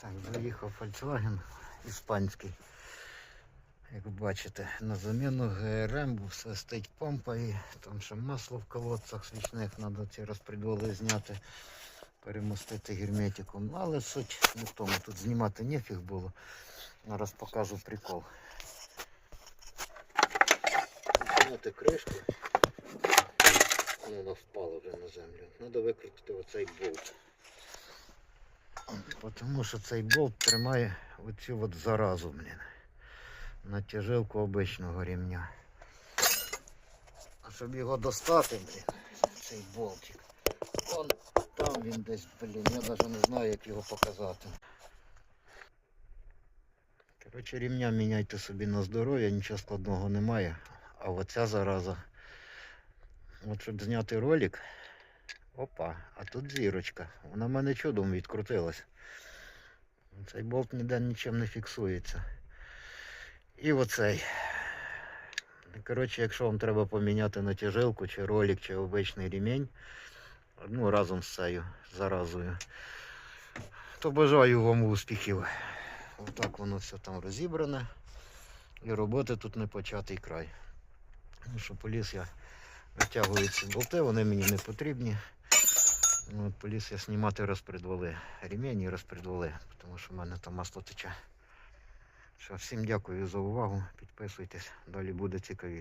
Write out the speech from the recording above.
Так, заїхав Volkswagen іспанський. Як ви бачите, на заміну ГРМ все стоїть помпа і там ще масло в колодцях свічних, треба ці розпредвали зняти, перемостити герметиком. Ну, Але суть не в тому, тут знімати нефіг було. Зараз покажу прикол. Зняти кришку. Вона впала вже на землю. Треба викрутити оцей болт. Тому що цей болт тримає оцю от заразу, блін. Натяжилку обичного рівня. А щоб його достати, блін, цей болтик. Он там він десь, блін, я навіть не знаю, як його показати. Коротше, рівня міняйте собі на здоров'я, нічого складного немає. А оця зараза. От щоб зняти ролик. Опа, а тут зірочка. Вона в мене чудом відкрутилась. Цей болт ніде нічим не фіксується. І оцей. Коротше, якщо вам треба поміняти натяжилку, чи ролик, чи обичний ремінь, ну разом з цією заразою, то бажаю вам успіхів. Отак воно все там розібране. І роботи тут не початий край. Ну що поліз я витягую ці болти, вони мені не потрібні. Ну, поліз я знімати розпредвали, ремені розпридвали, тому що в мене там масло тече. Що, всім дякую за увагу. Підписуйтесь, далі буде цікавіше.